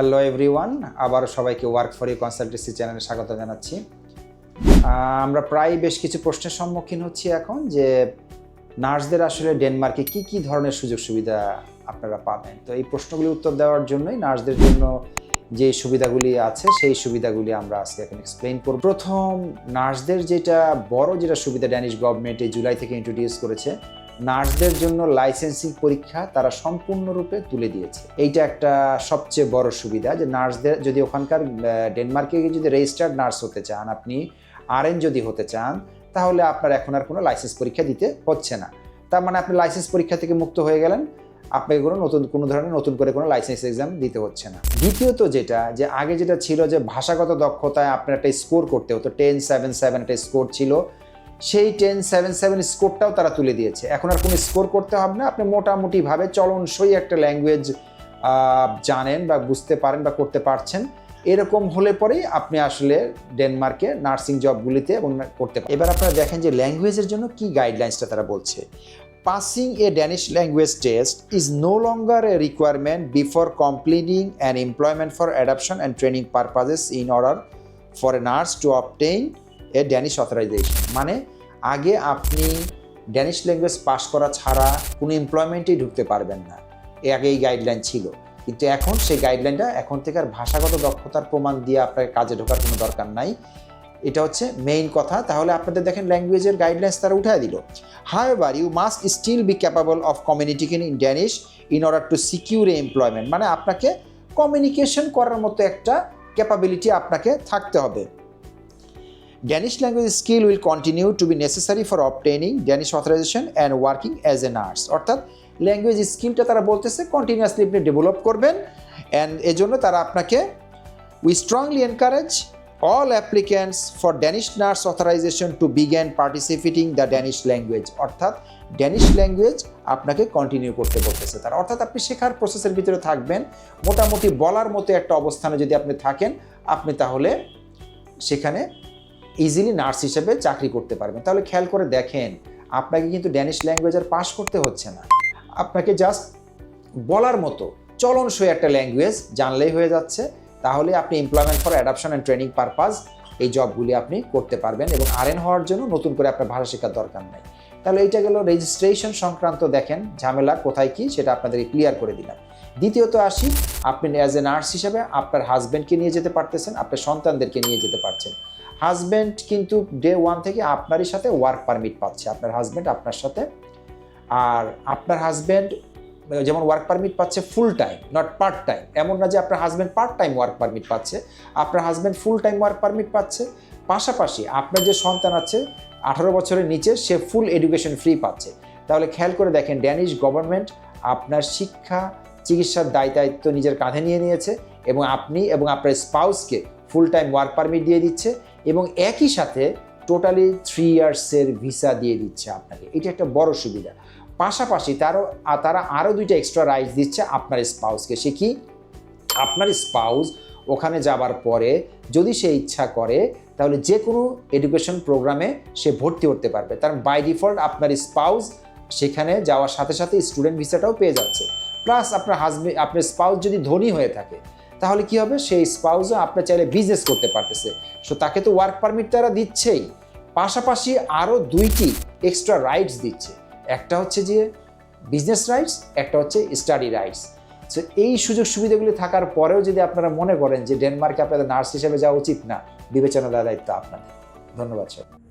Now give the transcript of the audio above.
Hello everyone আবার সবাইকে work for you consultancy চ্যানেলে স্বাগত জানাচ্ছি। আমরা প্রায় বেশ কিছু প্রশ্নের সম্মুখীন হচ্ছি এখন যে নার্সদের আসলে ডেনমার্কে কি কি ধরনের সুযোগ সুবিধা আপনারা পাবেন? তো এই প্রশ্নগুলি উত্তর দেওয়ার জন্যই নার্সদের জন্য যে সুবিধাগুলি আছে, সেই সুবিধাগুলি আমরা আজকে এখন এক্সপ্লেইন করব। প্রথম, নার্সদের যেটা বড় যেটা সুবিধা ড্যানিশ গভর্নমেন্ট এই জুলাই থেকে ইন্ট্রোডিউস করেছে নার্সদের জন্য লাইসেন্সিং পরীক্ষা তারা সম্পূর্ণরূপে তুলে দিয়েছে। এইটা একটা সবচেয়ে বড় সুবিধা যে নার্সদের যদি ওখানকার ডেনমার্কে যদি রেজিস্টার্ড নার্স হতে চান, আপনি আরএন যদি হতে চান, তাহলে আপনার এখন আর কোনো লাইসেন্স পরীক্ষা দিতে হচ্ছে না। তার মানে আপনি লাইসেন্স পরীক্ষা থেকে মুক্ত হয়ে গেলেন, আপনাকে কোনো নতুন, কোনো ধরনের নতুন করে কোনো লাইসেন্স এক্সাম দিতে হচ্ছে না। দ্বিতীয়ত যেটা, যে আগে যেটা ছিল যে ভাষাগত দক্ষতায় আপনার একটা স্কোর করতে হতো টেন সেভেন সেভেন একটা স্কোর ছিল সেই টেন সেভেন সেভেন স্কোরটাও তারা তুলে দিয়েছে। এখন আর কোনো স্কোর করতে হবে না। আপনি মোটামুটিভাবে চলনসই একটা ল্যাঙ্গুয়েজ জানেন বা বুঝতে পারেন বা করতে পারছেন। এরকম হলে পরেই আপনি আসলে ডেনমার্কে নার্সিং জবগুলিতে এবং করতে পারেন এবার আপনারা দেখেন যে ল্যাঙ্গুয়েজের জন্য কি গাইডলাইন্সটা তারা বলছে। Passing a Danish language test is no longer a requirement before completing an employment for adaptation and training purposes in order for a nurse to obtain a Danish authorization মানে আগে আপনি ড্যানিশ ল্যাঙ্গুয়েজ পাস করা ছাড়া কোনো এমপ্লয়মেন্টেই ঢুকতে পারবেন না। এ আগে এই গাইডলাইন ছিল। কিন্তু এখন সেই গাইডলাইনটা এখন থেকে আর ভাষাগত দক্ষতার প্রমাণ দিয়ে আপনাকে কাজে ঢোকার কোনো দরকার নাই। এটা হচ্ছে মেইন কথা। তাহলে আপনাদের দেখেন ল্যাঙ্গুয়েজের গাইডলাইন্স তারা উঠায় দিল। However you must still be capable of communication in Danish in order to secure an employment মানে আপনাকে কমিউনিকেশন করার মতো একটা ক্যাপাবিলিটি আপনাকে থাকতে হবে। Danish language skill will continue to be necessary for obtaining Danish authorization and working as a nurse. অর্থাৎ language স্কিলটা তারা বলতেছে কন্টিনিউয়াসলি আপনি ডেভেলপ করবেন অ্যান্ড এজন্য তারা আপনাকে we strongly encourage all applicants for Danish nurse authorization to begin participating the Danish language অর্থাৎ ড্যানিশ ল্যাঙ্গুয়েজ আপনাকে কন্টিনিউ করতে বলতেছে তারা। অর্থাৎ আপনি শেখার প্রসেসের ভিতরে থাকবেন। মোটামুটি বলার মতো একটা অবস্থানে যদি আপনি থাকেন, আপনি তাহলে সেখানে ইজিলি নার্স হিসেবে চাকরি করতে পারবেন। তাহলে খেয়াল করে দেখেন, আপনাকে কিন্তু ড্যানিশ ল্যাঙ্গুয়েজ আর পাশ করতে হচ্ছে না। আপনাকে জাস্ট বলার মতো চলনসই একটা ল্যাঙ্গুয়েজ জানলেই হয়ে যাচ্ছে। তাহলে আপনি employment for adaptation and training purpose এই জবগুলি আপনি করতে পারবেন এবং আরএন হওয়ার জন্য নতুন করে আপনার ভাষা শেখার দরকার নেই। তাহলে এইটা গেল রেজিস্ট্রেশন সংক্রান্ত দেখেন, ঝামেলা কোথায় কি সেটা আপনাদের ক্লিয়ার করে দিলাম। দ্বিতীয়ত আসি, আপনি অ্যাজ এ নার্স হিসেবে আপনার হাজব্যান্ডকে নিয়ে যেতে পারতেছেন, আপনার সন্তানদেরকে নিয়ে যেতে পারছেন। হাজব্যান্ড কিন্তু ডে ওয়ান থেকে আপনারই সাথে ওয়ার্ক পারমিট পাচ্ছে। আপনার হাজব্যান্ড আপনার সাথে। আর আপনার হাজব্যান্ড যেমন ওয়ার্ক পারমিট পাচ্ছে full time not part time এমন না যে আপনার husband part time work permit পাচ্ছে। আপনার husband full time work permit পাচ্ছে। পাশাপাশি আপনার যে সন্তান আছে, আঠারো বছরের নিচে, সে ফুল এডুকেশন ফ্রি পাচ্ছে। তাহলে খেয়াল করে দেখেন ড্যানিশ গভর্নমেন্ট আপনার শিক্ষা, চিকিৎসার দায় দায়িত্ব নিজের কাঁধে নিয়ে নিয়েছে এবং আপনি এবং আপনার স্পাউসকে ফুল টাইম ওয়ার্ক পারমিট দিয়ে দিচ্ছে এবং একই সাথে টোটালি থ্রি ইয়ার্সের ভিসা দিয়ে দিচ্ছে আপনাকে। এটা একটা বড় সুবিধা। পাশাপাশি তারও তারা আরও দুইটা এক্সট্রা রাইটস দিচ্ছে আপনার স্পাউসকে সে কি? আপনার স্পাউস ওখানে যাবার পরে যদি সে ইচ্ছা করে, তাহলে যে কোনো এডুকেশন প্রোগ্রামে সে ভর্তি হতে পারবে। তার বাই ডিফল্ট আপনার স্পাউস সেখানে যাওয়ার সাথে সাথে স্টুডেন্ট ভিসাটাও পেয়ে যাচ্ছে। প্লাস আপনার হাজবেন্ড আপনার স্পাউস যদি ধনী হয়ে থাকে তাহলে কি হবে? সেই স্পাউসও আপনার চাইলে বিজনেস করতে পারতেছে। সো তাকে তো ওয়ার্ক পারমিট তারা দিচ্ছেই। পাশাপাশি আরও দুইটি এক্সট্রা রাইটস দিচ্ছে। একটা হচ্ছে যে বিজনেস রাইটস একটা হচ্ছে স্টাডি রাইটস সো এই সুযোগ সুবিধাগুলি থাকার পরেও যদি আপনারা মনে করেন যে ডেনমার্কে আপনাদের নার্স হিসেবে যাওয়া উচিত না বিবেচনা দেওয়ার দায়িত্ব আপনাদের। ধন্যবাদ স্যার